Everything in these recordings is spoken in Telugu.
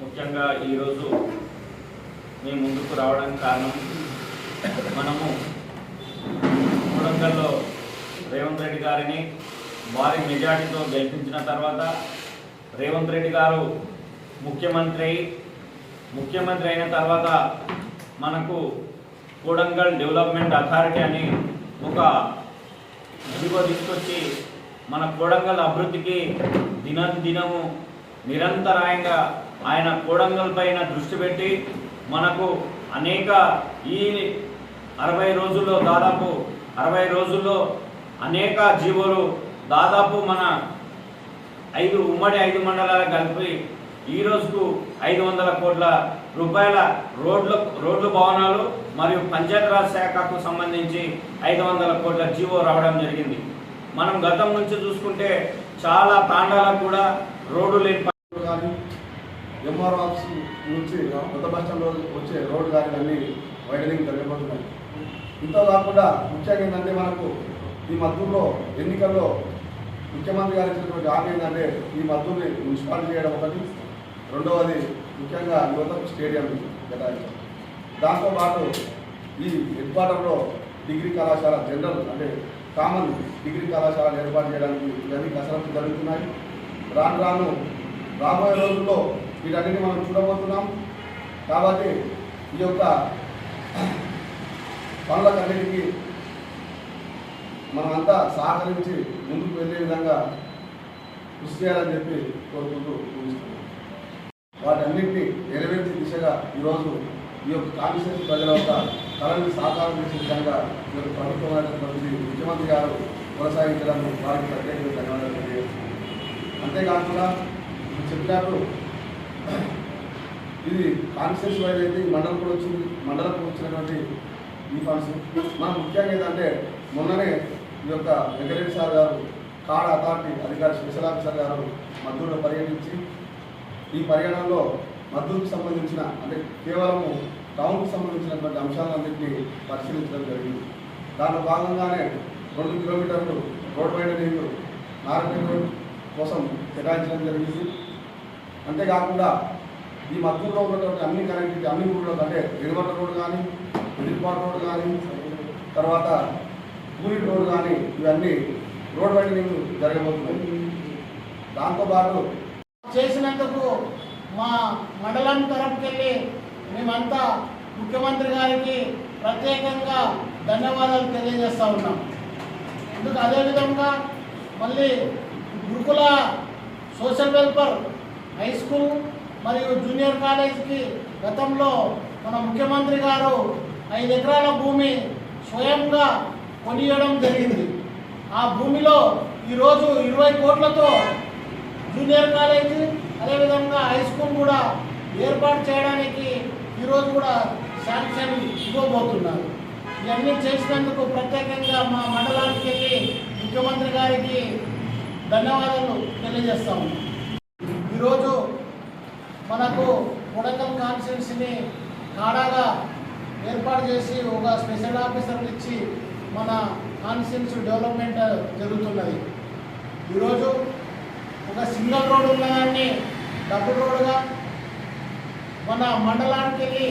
ముఖ్యంగా ఈరోజు మేము ముందుకు రావడానికి కారణం మనము కొడంగల్లో రేవంత్ రెడ్డి గారిని భారీ మెజార్టీతో గెలిపించిన తర్వాత రేవంత్ రెడ్డి గారు ముఖ్యమంత్రి అయి ముఖ్యమంత్రి అయిన తర్వాత మనకు కూడంగల్ డెవలప్మెంట్ అథారిటీ అని ఒక జీవో తీసుకొచ్చి మన కూడంగల్ అభివృద్ధికి దినదినము నిరంతరాయంగా ఆయన కోడంగల్ పైన దృష్టి పెట్టి మనకు అనేక ఈ అరవై రోజుల్లో దాదాపు అరవై రోజుల్లో అనేక జీవోలు దాదాపు మన ఐదు ఉమ్మడి ఐదు మండలాలు కలిపి ఈ రోజుకు ఐదు వందల కోట్ల రూపాయల రోడ్లు రోడ్లు భవనాలు మరియు పంచాయతీరాజ్ శాఖకు సంబంధించి ఐదు వందల కోట్ల జీవో రావడం జరిగింది. మనం గతం నుంచి చూసుకుంటే చాలా తాండాలకు కూడా రోడ్డు లేని ఎంఆర్ ఆఫీస్ నుంచి కొత్త బస్ స్టాండ్ రోజు వచ్చే రోడ్డు కానీ అన్ని వైడనింగ్ జరగబోతున్నాయి ఇంతో కాకుండా ముఖ్యంగా ఏంటంటే మనకు ఈ మద్దతులో ఎన్నికల్లో ముఖ్యమంత్రి గారు ఇచ్చినటువంటి హామీ ఏంటంటే ఈ మద్దతుని మున్సిపాలిటీ చేయడం ఒకటి రెండవది ముఖ్యంగా యువతకు స్టేడియం కేటాయించడం. దాంతోపాటు ఈ హెడ్ క్వార్టర్లో డిగ్రీ కళాశాల జనరల్ అంటే కామన్ డిగ్రీ కళాశాల ఏర్పాటు చేయడానికి ఇవన్నీ కసరత్తు జరుగుతున్నాయి. రాను రాను రాబోయే రోజుల్లో వీటన్నిటిని మనం చూడబోతున్నాం. కాబట్టి ఈ యొక్క పనులకన్నిటికీ మనమంతా సహకరించి ముందుకు వెళ్ళే విధంగా కృషి చేయాలని చెప్పి కోరుకుంటూ ముగిస్తున్నాం. వాటన్నింటినీ నెరవేర్చే దిశగా ఈరోజు ఈ యొక్క కాన్స్టిట్యూన్సీ ప్రజల యొక్క కళని సాకారం చేసే విధంగా ఈ యొక్క ప్రభుత్వమైనటువంటి ముఖ్యమంత్రి గారు కొనసాగించడం వారికి ప్రత్యేకంగా ధన్యవాదాలు తెలియజేస్తున్నాను అంతేకాకుండా చెప్పినట్టు ఇది కాన్స్టిట్యూన్సీ వైజ్ అయితే ఈ మండలం కూడా వచ్చింది మండలం వచ్చినటువంటి ఈ ఫండ్స్ మనం ముఖ్యంగా ఏంటంటే మొన్ననే ఈ యొక్క వెంకటరెడ్డి సార్ గారు కాడ అథారిటీ అధికారి స్పెషల్ ఆఫీసర్ గారు మద్దూరులో పర్యటించి ఈ పర్యటనలో మద్దూరుకు సంబంధించిన అంటే కేవలం టౌన్కి సంబంధించినటువంటి అంశాలన్నింటినీ పరిశీలించడం జరిగింది. దాంట్లో భాగంగానే రెండు కిలోమీటర్లు రోడ్ వైడనింగ్ నారాయణ రోడ్ కోసం కేటాయించడం జరిగింది. అంతేకాకుండా ఈ మద్దూరులో ఉన్నటువంటి అన్ని కనెక్టివిటీ అన్ని ఊళ్ళో అంటే ఎడమట రోడ్ కానీ ఎదిరిపాటు రోడ్ కానీ తర్వాత పూరి రోడ్ కానీ ఇవన్నీ రోడ్ వైడనింగ్ జరగబోతున్నాయి. దాంతోపాటు చేసినందుకు మా మండలం తరపుకెళ్ళి మేమంతా ముఖ్యమంత్రి గారికి ప్రత్యేకంగా ధన్యవాదాలు తెలియజేస్తా ఉన్నాం. ఎందుకు అదేవిధంగా మళ్ళీ Gurukula social welfare high school మరియు జూనియర్ కాలేజ్కి గతంలో మన ముఖ్యమంత్రి గారు ఐదు ఎకరాల భూమి స్వయంగా కొనియడం జరిగింది. ఆ భూమిలో ఈరోజు ఇరవై కోట్లతో జూనియర్ కాలేజ్ అదేవిధంగా హై స్కూల్ కూడా ఏర్పాటు చేయడానికి ఈరోజు కూడా శాంక్షన్ ఇవ్వబోతున్నారు. ఇవన్నీ చేసినందుకు ప్రత్యేకంగా మా మండలానికి వెళ్ళి ముఖ్యమంత్రి గారికి ధన్యవాదాలు తెలియజేస్తాము మనకు కొడంగల్ కాన్స్టిట్యున్సీని కాడాగా ఏర్పాటు చేసి ఒక స్పెషల్ ఆఫీసర్లు ఇచ్చి మన కాన్స్టిట్యున్సీ డెవలప్మెంట్ జరుగుతున్నది. ఈరోజు ఒక సింగిల్ రోడ్ ఉన్నదాన్ని డబుల్ రోడ్గా మన మండలానికి వెళ్ళి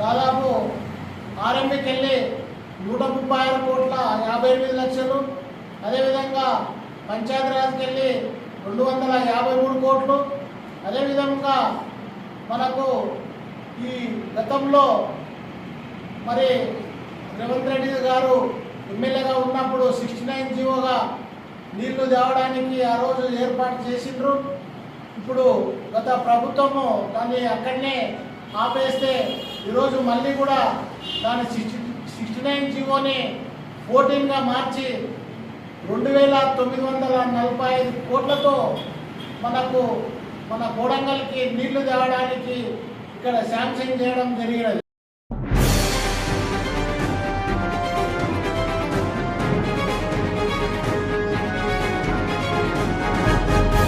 దాదాపు ఆర్ఎంబికి వెళ్ళి నూట ముప్పై ఆరు కోట్ల యాభై ఎనిమిది లక్షలు అదేవిధంగా పంచాయతీరాజ్కి వెళ్ళి రెండు వందల యాభై మూడు కోట్లు అదేవిధంగా మనకు ఈ గతంలో మరి రేవంత్ రెడ్డి గారు ఎమ్మెల్యేగా ఉన్నప్పుడు సిక్స్టీ నైన్ జీవోగా నీళ్ళు తేవడానికి ఆ రోజు ఏర్పాటు చేసిండ్రు. ఇప్పుడు గత ప్రభుత్వము దాన్ని అక్కడనే ఆపేస్తే ఈరోజు మళ్ళీ కూడా దాని సిక్స్టీ సిక్స్టీ నైన్ జీవోని ఫోర్టీన్గా మార్చి రెండు వేల తొమ్మిది వందల నలభై ఐదు కోట్లతో మనకు మన కోడంగల్కి నీళ్ళు తేవడానికి ఇక్కడ శాంక్షన్ చేయడం జరిగినది.